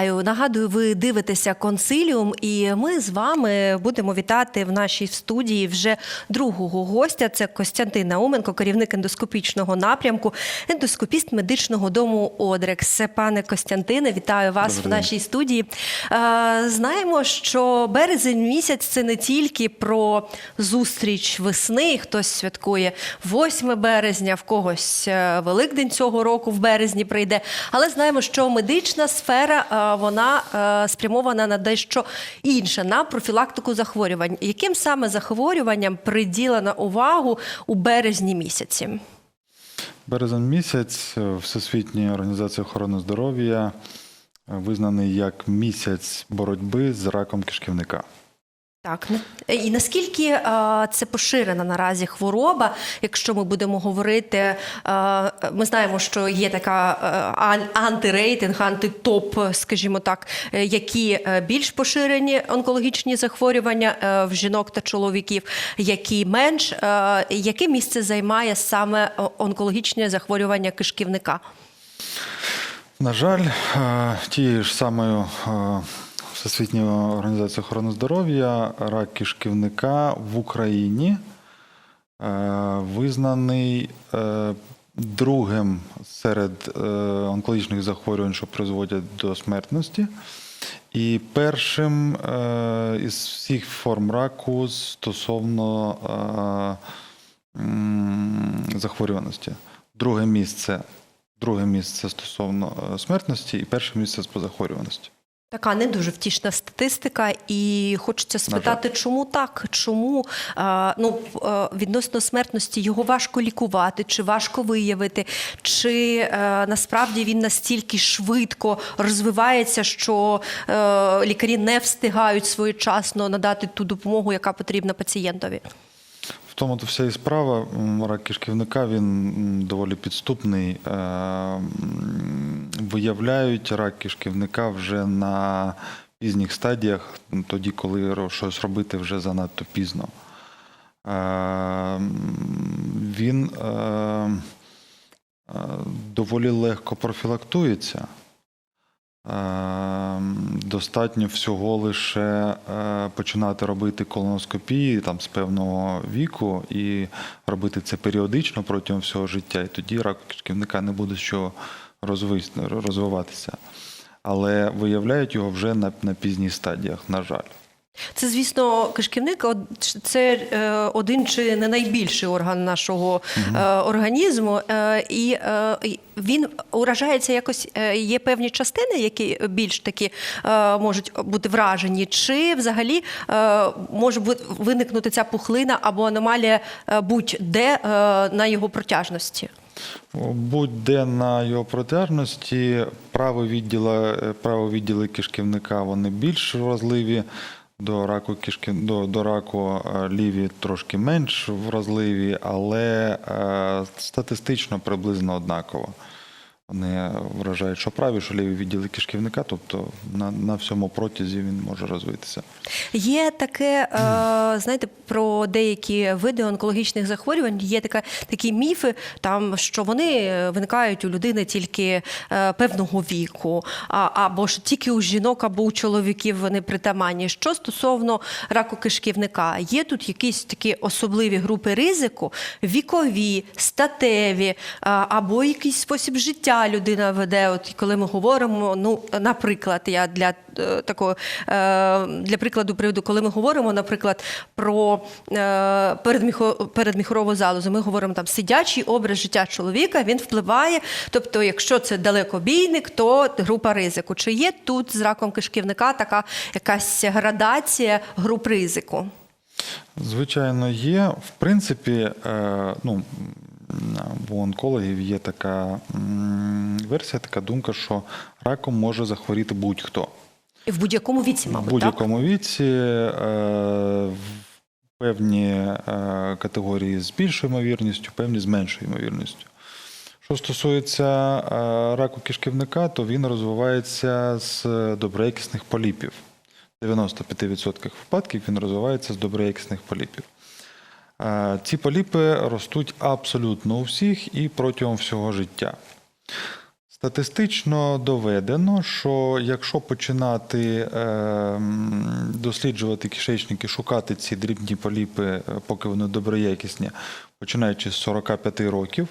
Вітаю! Нагадую, ви дивитеся консиліум, і ми з вами будемо вітати в нашій студії вже другого гостя. Це Костянтин Науменко, керівник ендоскопічного напрямку, ендоскопіст медичного дому Одрекс. Пане Костянтине, вітаю вас Добрий в нашій студії. Е, Знаємо, що березень місяць це не тільки про зустріч весни. Хтось святкує 8 березня, в когось е, Великдень цього року в березні прийде. Але знаємо, що медична сфера е, вона е, спрямована на дещо інше, на профілактику захворювань. Яким саме захворюванням приділена увагу у березні місяці? Березень місяць всесвітньої Всесвітня організація охорони здоров'я е, визнаний як місяць боротьби з раком кишківника. Так, і наскільки е, це поширена наразі хвороба, якщо ми будемо говорити, е, ми знаємо, що є така е, ан- антирейтинг, антитоп, скажімо так, е, які е, більш поширені онкологічні захворювання е, в жінок та чоловіків, які менш, Е, яке місце займає саме онкологічне захворювання кишківника? На жаль, е, тією ж самою Всесвітньою організацією охорони здоров'я рак кишківника в Україні е, визнаний е, другим серед е, онкологічних захворювань, що призводять до смертності. І першим із всіх форм раку стосовно захворюваності. Друге місце, друге місце стосовно смертності і перше місце по захворюваності. Така не дуже втішна статистика, і хочеться спитати, чому так? Чому ну, відносно смертності його важко лікувати, чи важко виявити, чи е, насправді він настільки швидко розвивається, що е, лікарі не встигають своєчасно надати ту допомогу, яка потрібна пацієнтові? Тому то вся і справа. Рак кишківника він доволі підступний. Е, Виявляють рак кишківника вже на пізніх стадіях, тоді, коли щось робити вже занадто пізно. Е, Він е, доволі легко профілактується. Достатньо всього лише е, починати робити колоноскопії там з певного віку і робити це періодично протягом всього життя, і тоді рак кишківника не буде що розвиватися. Але виявляють його вже на, на пізніх стадіях, на жаль. Це, звісно, кишківник це е, один чи не найбільший орган нашого е, організму, е, і він уражається якось. Є певні частини, які більш такі можуть бути вражені, чи взагалі може виникнути ця пухлина або аномалія будь-де на його протяжності. Будь-де на його протяжності праві відділи, праві відділи кишківника вони більш вразливі. До раку кішки до, до раку е, ліві трошки менш вразливі, але е, статистично приблизно однаково. Вони вражають, що праві, що ліві відділи кишківника, тобто на, на всьому протязі він може розвитися. Є таке, е, знаєте, про деякі види онкологічних захворювань. Є така такі міфи, там що вони виникають у людини тільки е, певного віку, а, або ж тільки у жінок, або у чоловіків вони притаманні. Що стосовно раку кишківника, є тут якісь такі особливі групи ризику, вікові, статеві, е, або якийсь спосіб життя людина веде. От коли ми говоримо, ну наприклад, я для е, такого е, для прикладу приведу, коли ми говоримо, наприклад, про е, передміхо- передміхорову залозу, ми говоримо там сидячий образ життя чоловіка, він впливає. Тобто, якщо це далекобійник, то група ризику. Чи є тут з раком кишківника така якась градація груп ризику? Звичайно, є. В принципі, ну, у онкологів є така версія, така думка, що раком може захворіти будь-хто. В будь-якому віці, В мабуть, так? будь-якому віці е, в певні е, категорії з більшою ймовірністю, певні з меншою ймовірністю. Що стосується е, раку кишківника, то він розвивається з доброякісних поліпів. В 95% випадків він розвивається з доброякісних поліпів. Е, Ці поліпи ростуть абсолютно у всіх і протягом всього життя. Статистично доведено, що якщо починати е, досліджувати кишечники, шукати ці дрібні поліпи, е, поки вони доброякісні, починаючи з 45 років,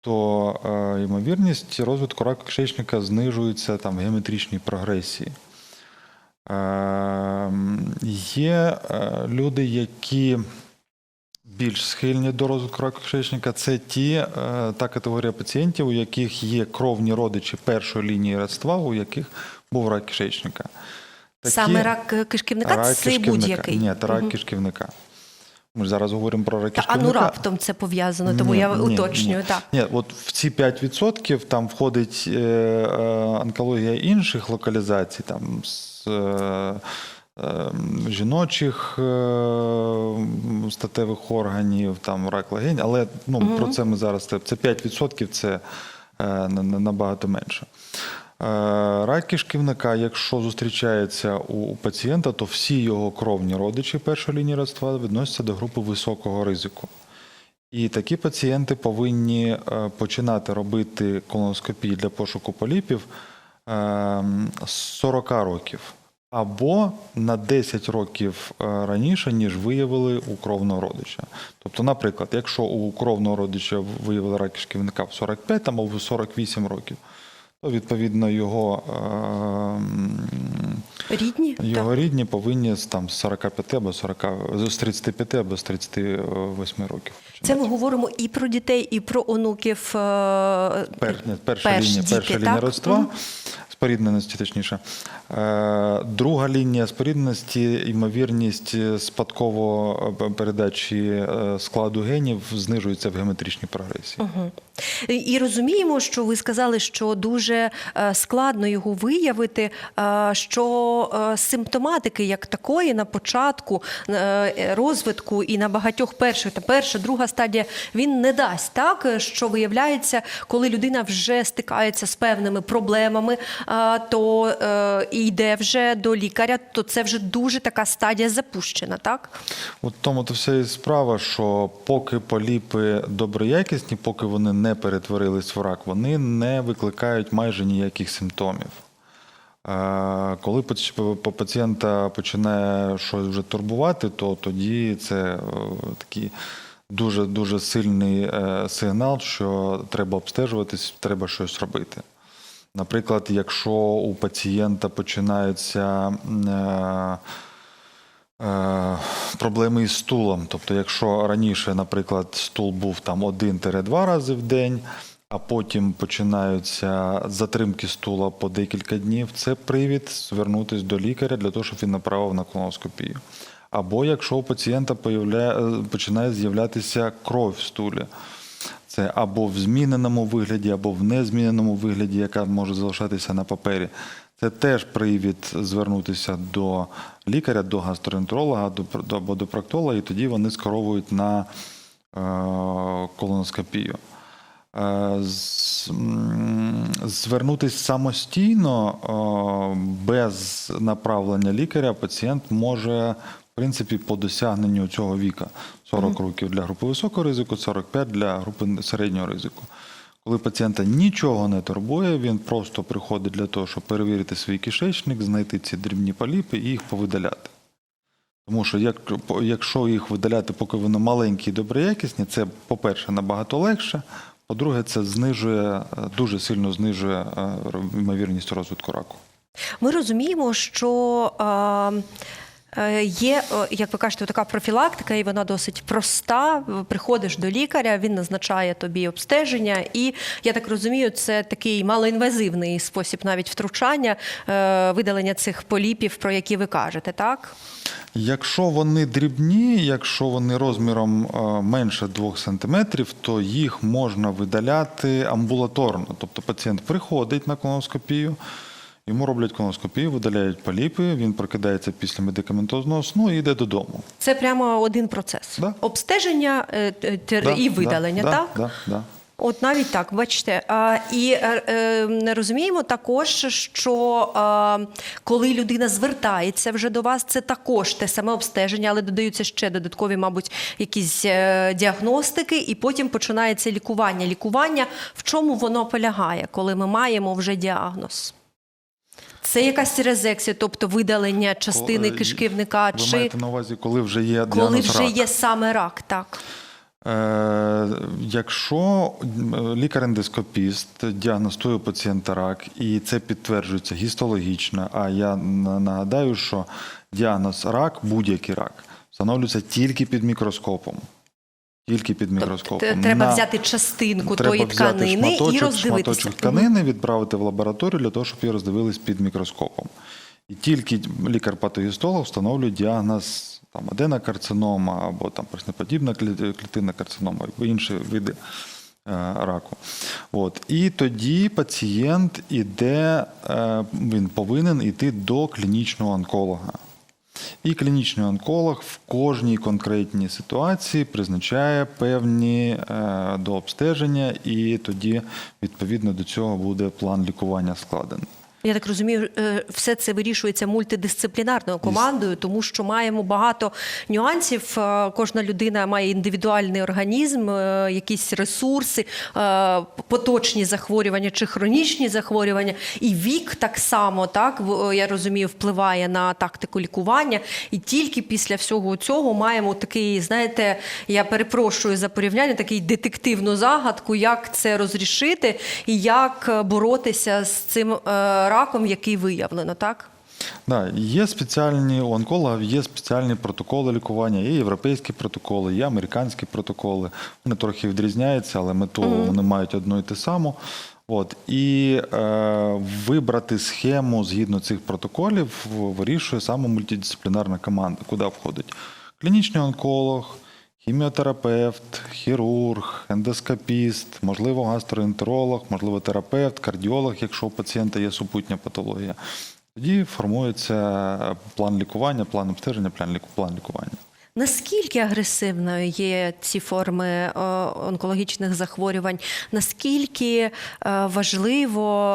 то ймовірність розвитку раку кишечника знижується там, в геометричній прогресії. Є люди, які більш схильні до розвитку раку кишечника, це ті, е, та категорія пацієнтів, у яких є кровні родичі першої лінії родства, у яких був рак кишечника. Такі- Саме рак кишківника рак це будь-який. Ні, це рак Мгм. кишківника. Ми ж зараз говоримо про рак Та, а ну раптом це пов'язано, тому Ні, я ні, уточнюю. Ні. Так. Ні, от в ці 5% там входить е, е, онкологія інших локалізацій, там з е, жіночих е, статевих органів, там рак легень, але ну, про це ми зараз це, це 5% це е, на- на- набагато менше. Е, Рак кишківника, якщо зустрічається у, пацієнта, то всі його кровні родичі першої лінії родства відносяться до групи високого ризику. І такі пацієнти повинні починати робити колоноскопії для пошуку поліпів е, з 40 років або на 10 років е, раніше, ніж виявили у кровного родича. Тобто, наприклад, якщо у кровного родича виявили рак кишківника в 45 там, або в 48 років, то відповідно його, е, Рідні? його рідні повинні з там з 45 або 40, з 35 або з 38 років. Це ми говоримо і про дітей, і про онуків. е, Пер, перша перш лінія, діти, перша лінія так? родства, Мгм. Спорідненості, точніше. Е, друга лінія спорідненості, ймовірність спадково е, передачі е, складу генів знижується в геометричній прогресії. Мгм. І- розуміємо, що ви сказали, що дуже е, складно його виявити, е, що е, симптоматики як такої на початку розвитку і на багатьох перших та перша, друга стадія він не дасть так, що виявляється, коли людина вже стикається з певними проблемами, то йде вже до лікаря, то це вже дуже така стадія запущена, так? От тому то вся і справа, що поки поліпи доброякісні, поки вони не перетворились в рак, вони не викликають майже ніяких симптомів. Коли по- пацієнта починає щось вже турбувати, то тоді це е, такий дуже дуже сильний е, сигнал, що треба обстежуватись, треба щось робити. Наприклад, якщо у пацієнта починаються проблеми із стулом. Тобто, якщо раніше, наприклад, стул був там 1-2 рази в день, а потім починаються затримки стула по декілька днів, це привід звернутися до лікаря для того, щоб він направив на колоноскопію. Або якщо у пацієнта появляє, починає з'являтися кров в стулі. Це або в зміненому вигляді, або в незміненому вигляді, яка може залишатися на папері. Це теж привід звернутися до лікаря, до гастроентеролога до, або до проктолога, і тоді вони скеровують на е, колоноскопію. Е, Звернутися самостійно е, без направлення лікаря пацієнт може, в принципі, по досягненню цього віка 40 років для групи високого ризику, 45 для групи середнього ризику. Коли пацієнта нічого не турбує, він просто приходить для того, щоб перевірити свій кишечник, знайти ці дрібні поліпи і їх повидаляти. Тому що як, якщо їх видаляти, поки вони маленькі і доброякісні, це, по-перше, набагато легше. По-друге, це знижує, е, дуже сильно знижує е, ймовірність розвитку раку. Ми розуміємо, що е, є, е, як ви кажете, така профілактика, і вона досить проста. Приходиш до лікаря, він назначає тобі обстеження, і я так розумію, це такий малоінвазивний спосіб навіть втручання, е, видалення цих поліпів, про які ви кажете, так? Якщо вони дрібні, якщо вони розміром е, менше 2 см, то їх можна видаляти амбулаторно. Тобто пацієнт приходить на колоноскопію, йому роблять колоноскопію, видаляють поліпи, він прокидається після медикаментозного сну і йде додому. Це прямо один процес. Да. Обстеження е, е, Да, і видалення, да, так? Да, да. От навіть так, бачите. І е, розуміємо також, що коли людина звертається вже до вас, це також те саме обстеження, але додаються ще додаткові, мабуть, якісь діагностики, і потім починається лікування. Лікування в чому воно полягає, коли ми маємо вже діагноз? Це якась резекція, тобто видалення частини Коли- кишківника, Ви чи маєте на увазі, коли вже є коли діагноз вже рак? є саме рак, так. Е, якщо м, лікар-ендоскопіст діагностує у пацієнта рак, і це підтверджується гістологічно, а я нагадаю, що діагноз рак, будь-який рак, встановлюється тільки під мікроскопом. Тільки під мікроскопом. Тобто Треба На- взяти частинку Треба тої взяти тканини і роздивитися. шматочок тканини, відправити в лабораторію для того, щоб її роздивились під мікроскопом. І тільки лікар-патогістолог встановлює діагноз там, аденокарцинома або там пресноподібна клітинна карцинома, або інші види е, раку. От. І тоді пацієнт іде, е, він повинен йти до клінічного онколога. І клінічний онколог в кожній конкретній ситуації призначає певні е, до обстеження, і тоді відповідно до цього буде план лікування складений. Я так розумію, е, все це вирішується мультидисциплінарною командою, тому що маємо багато нюансів. Е, Кожна людина має індивідуальний організм, е, якісь ресурси, поточні захворювання чи хронічні захворювання. І вік так само, так я розумію, впливає на тактику лікування. І тільки після всього цього маємо такий, знаєте, я перепрошую за порівняння, такий детективну загадку, як це розрішити і як боротися з цим раком, який виявлено, так? Да, є спеціальні у онкологів, є спеціальні протоколи лікування, є європейські протоколи, є американські протоколи. Вони трохи відрізняються, але мету вони мають одну і те саму. От і е, вибрати схему згідно цих протоколів вирішує саме мультидисциплінарна команда, куди входить клінічний онколог, хіміотерапевт, хірург, ендоскопіст, можливо, гастроентеролог, можливо, терапевт, кардіолог, якщо у пацієнта є супутня патологія. Тоді формується план лікування, план обстеження, план лікування. Наскільки агресивною є ці форми е, онкологічних захворювань? Наскільки е, важливо,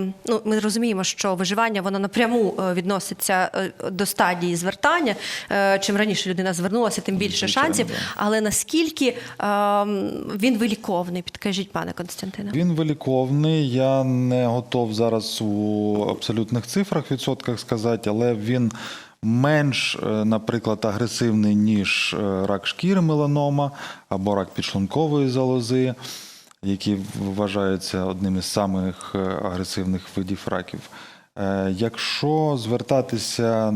е, ну ми розуміємо, що виживання воно напряму відноситься до стадії звертання. Чим раніше людина звернулася, тим більше шансів. Але наскільки він виліковний? Підкажіть, пане Константине. Він виліковний. Я не готов зараз у абсолютних цифрах, відсотках сказати, але він менш, е, наприклад, агресивний, ніж е, рак шкіри меланома або рак підшлункової залози, які вважаються одним із самих е, агресивних видів раків. Е, Якщо звертатися,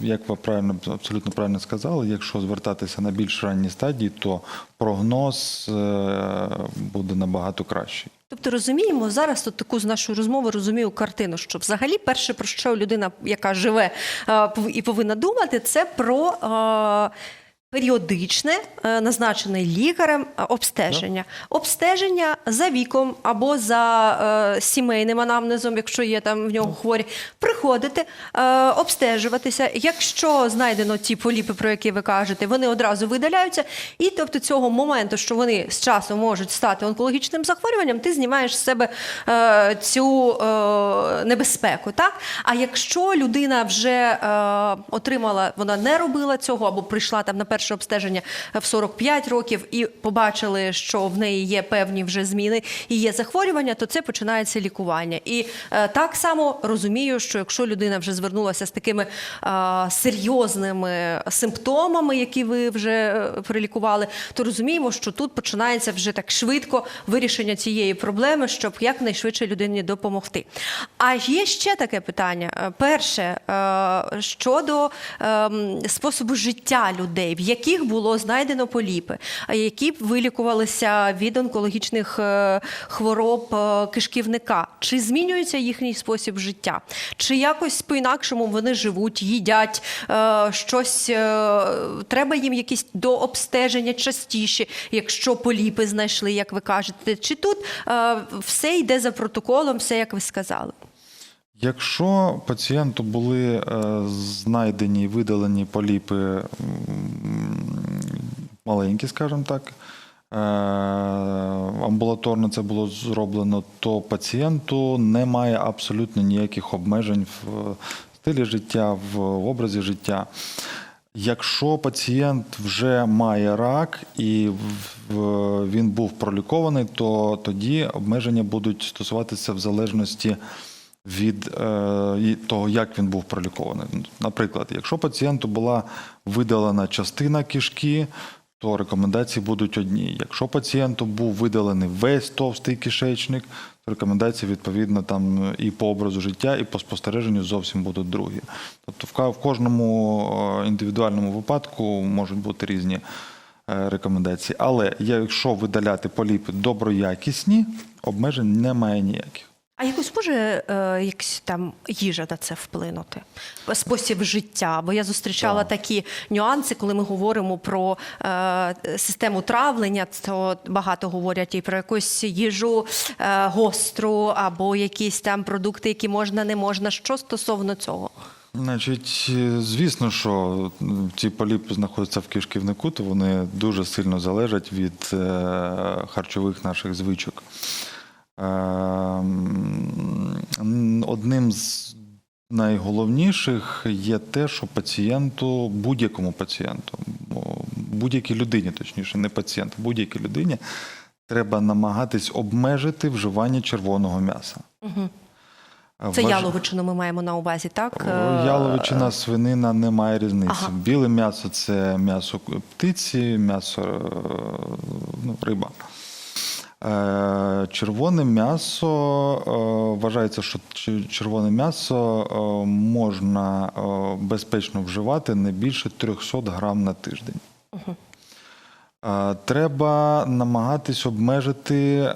як ви правильно абсолютно правильно сказали, якщо звертатися на більш ранній стадії, то прогноз е, буде набагато кращий. Тобто розуміємо зараз тут таку з нашої розмови розумію картину, що взагалі перше про що людина, яка живе е, і повинна думати, це про. Періодичне е, назначене лікарем е, обстеження, обстеження за віком або за е, сімейним анамнезом, якщо є там в нього хворі, приходити, обстежуватися. Якщо знайдено ті поліпи, про які ви кажете, вони одразу видаляються. І тобто цього моменту, що вони з часом можуть стати онкологічним захворюванням, ти знімаєш з себе цю небезпеку. Так? А якщо людина вже отримала, вона не робила цього, або прийшла там на перше обстеження в 45 років і побачили, що в неї є певні вже зміни і є захворювання, то це починається лікування. І е, так само розумію, що якщо людина вже звернулася з такими е, серйозними симптомами, які ви вже е, перелікували, то розуміємо, що тут починається вже так швидко вирішення цієї проблеми, щоб якнайшвидше людині допомогти. А є ще таке питання. Перше щодо ем, способу життя людей, в яких було знайдено поліпи, які вилікувалися від онкологічних е, хвороб е, кишківника. Чи змінюється їхній спосіб життя? Чи якось по-інакшому вони живуть, їдять е, щось? Треба їм якісь до обстеження частіше, якщо поліпи знайшли, як ви кажете? Чи тут все йде за протоколом, все як ви сказали? Якщо пацієнту були е, знайдені і видалені поліпи маленькі, скажімо так, е, амбулаторно це було зроблено, то пацієнту немає абсолютно ніяких обмежень в стилі життя, в образі життя. Якщо пацієнт вже має рак і він був пролікований, то тоді обмеження будуть стосуватися в залежності від е, того, як він був пролікований. Наприклад, якщо пацієнту була видалена частина кишки, то рекомендації будуть одні. Якщо пацієнту був видалений весь товстий кишечник, то рекомендації відповідно там і по образу життя, і по спостереженню зовсім будуть другі. Тобто в кожному е, індивідуальному випадку можуть бути різні е, рекомендації. Але якщо видаляти поліпи доброякісні, обмежень немає ніяких. А якось може е, якась там їжа на це вплинути? Спосіб життя? Бо я зустрічала Так. такі нюанси, коли ми говоримо про е, систему травлення, то багато говорять і про якусь їжу е, гостру, або якісь там продукти, які можна, не можна. Що стосовно цього? Значить, звісно, що ці поліпи знаходяться в кишківнику, то вони дуже сильно залежать від е, харчових наших звичок. Ем, Одним з найголовніших є те, що пацієнту, будь-якому пацієнту, будь-якій людині, точніше, не пацієнту, будь-якій людині, треба намагатись обмежити вживання червоного м'яса. Угу. Це Важ- яловичину ми маємо на увазі, так? Е, Яловичина, свинина немає різниці. Ага. Біле м'ясо це м'ясо птиці, м'ясо е, ну, риба. Е, Червоне м'ясо е, вважається, що червоне м'ясо е, можна безпечно вживати не більше 300 грам на тиждень. Треба намагатись обмежити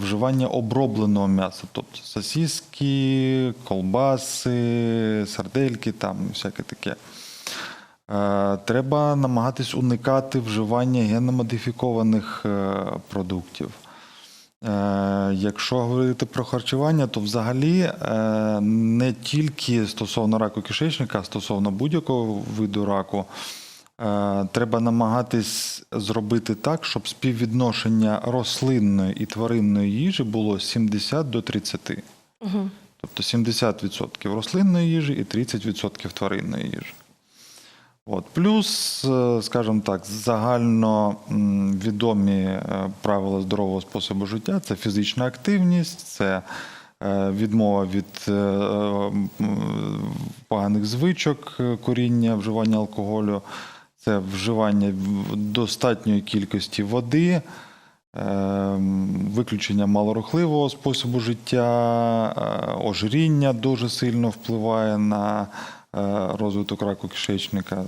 вживання обробленого м'яса, тобто сосиски, колбаси, сардельки, там всяке таке. Треба намагатись уникати вживання генномодифікованих продуктів. Е, Якщо говорити про харчування, то взагалі е, не тільки стосовно раку кишечника, а стосовно будь-якого виду раку, е, треба намагатись зробити так, щоб співвідношення рослинної і тваринної їжі було 70 до 30. Угу. Тобто 70% рослинної їжі і 30% тваринної їжі. От. Плюс, е, скажімо так, загально відомі е, правила здорового способу життя це фізична активність, це е, відмова від поганих звичок, куріння, вживання алкоголю, це вживання достатньої кількості води. Виключення малорухливого способу життя, ожиріння дуже сильно впливає на розвиток раку кишечника.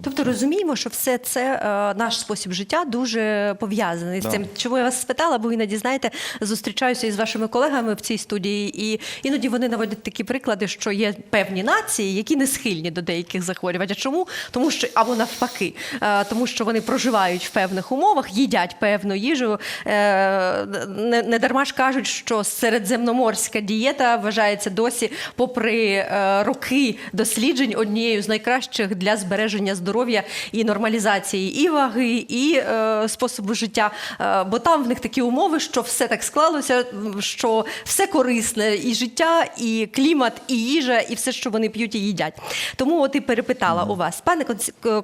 Тобто розуміємо, що все це е, наш спосіб життя дуже пов'язаний з цим. Чому я вас спитала, бо іноді знаєте, зустрічаюся із вашими колегами в цій студії, і іноді вони наводять такі приклади, що є певні нації, які не схильні до деяких захворювань. А чому? Тому що або навпаки, е, тому що вони проживають в певних умовах, їдять певну їжу. Е, Не, не дарма ж кажуть, що середземноморська дієта вважається досі, попри е, роки досліджень, однією з найкращих для збереження здоров'я і нормалізації і ваги, і е, способу життя. Е, бо там в них такі умови, що все так склалося, що все корисне, і життя, і клімат, і їжа, і все, що вони п'ють і їдять. Тому от і перепитала у вас, пане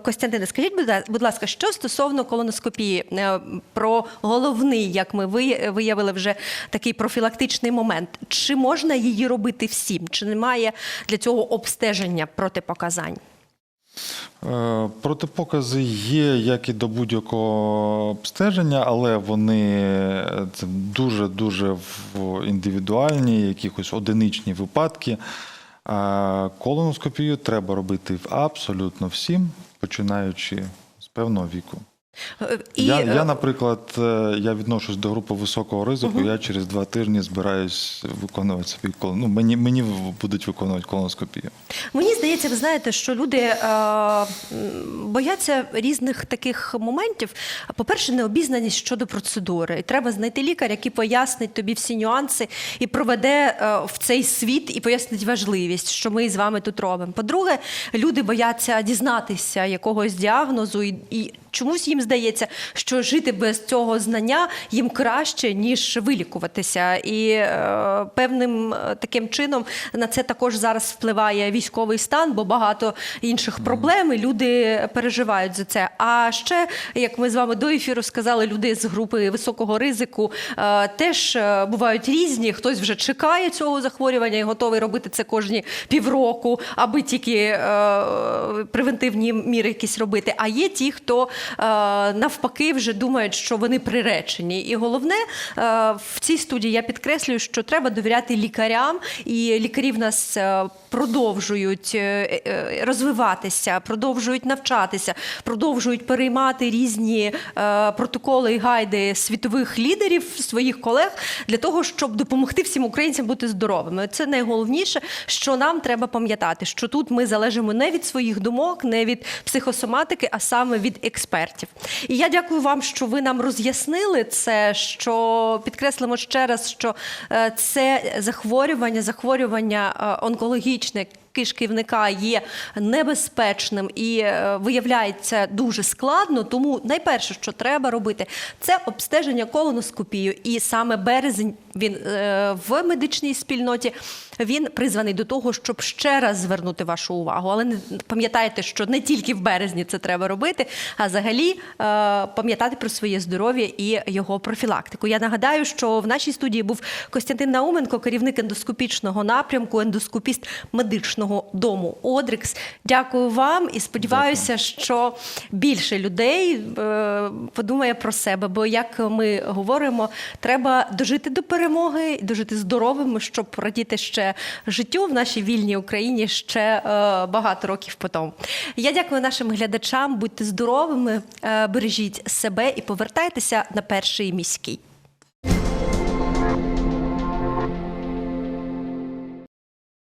Костянтине, скажіть, будь ласка, що стосовно колоноскопії, е, про головний, як ми виявили вже такий профілактичний момент. Чи можна її робити всім? Чи немає для цього обстеження протипоказань? Е, Протипокази є як і до будь-якого обстеження, але вони е, дуже-дуже індивідуальні, якісь одиничні випадки. А Колоноскопію треба робити абсолютно всім, починаючи з певного віку. Е, я, е, я, наприклад, е, я відношусь до групи високого ризику. Я через два тижні збираюсь виконувати свій колон. Ну, мені, мені будуть виконувати колоноскопію. Мені здається, ви знаєте, що люди е, бояться різних таких моментів. По-перше, необізнаність щодо процедури. І треба знайти лікаря, який пояснить тобі всі нюанси і проведе е, в цей світ і пояснить важливість, що ми з вами тут робимо. По-друге, люди бояться дізнатися якогось діагнозу і, і чомусь їм здається, що жити без цього знання їм краще, ніж вилікуватися. І е, певним е, таким чином на це також зараз впливає військовий стан, бо багато інших проблем і люди переживають за це. А ще, як ми з вами до ефіру сказали, люди з групи високого ризику е, теж е, бувають різні. Хтось вже чекає цього захворювання і готовий робити це кожні півроку, аби тільки е, превентивні міри якісь робити. А є ті, хто навпаки вже думають, що вони приречені. І головне е, в цій студії я підкреслюю, що треба довіряти лікарям, і лікарі в нас е, продовжують е, е, розвиватися, продовжують навчатися, продовжують переймати різні е, протоколи і гайди світових лідерів, своїх колег для того, щоб допомогти всім українцям бути здоровими. Це найголовніше, що нам треба пам'ятати, що тут ми залежимо не від своїх думок, не від психосоматики, а саме від експертів. І я дякую вам, що ви нам роз'яснили це, що підкреслимо ще раз, що е, це захворювання, захворювання е, онкологічне. Кишківника є небезпечним і е, виявляється дуже складно. Тому найперше, що треба робити, це обстеження колоноскопію. І саме березень він е, в медичній спільноті він призваний до того, щоб ще раз звернути вашу увагу. Але не пам'ятайте, що не тільки в березні це треба робити, а взагалі е, пам'ятати про своє здоров'я і його профілактику. Я нагадаю, що в нашій студії був Костянтин Науменко, керівник ендоскопічного напрямку, ендоскопіст медичного дому Одрикс. Дякую вам і сподіваюся, що більше людей е, подумає про себе. Бо як ми говоримо, треба дожити до перемоги, дожити здоровими, щоб радіти ще життю в нашій вільній Україні ще е, багато років потім. Я дякую нашим глядачам. Будьте здоровими, е, бережіть себе і повертайтеся на перший міський.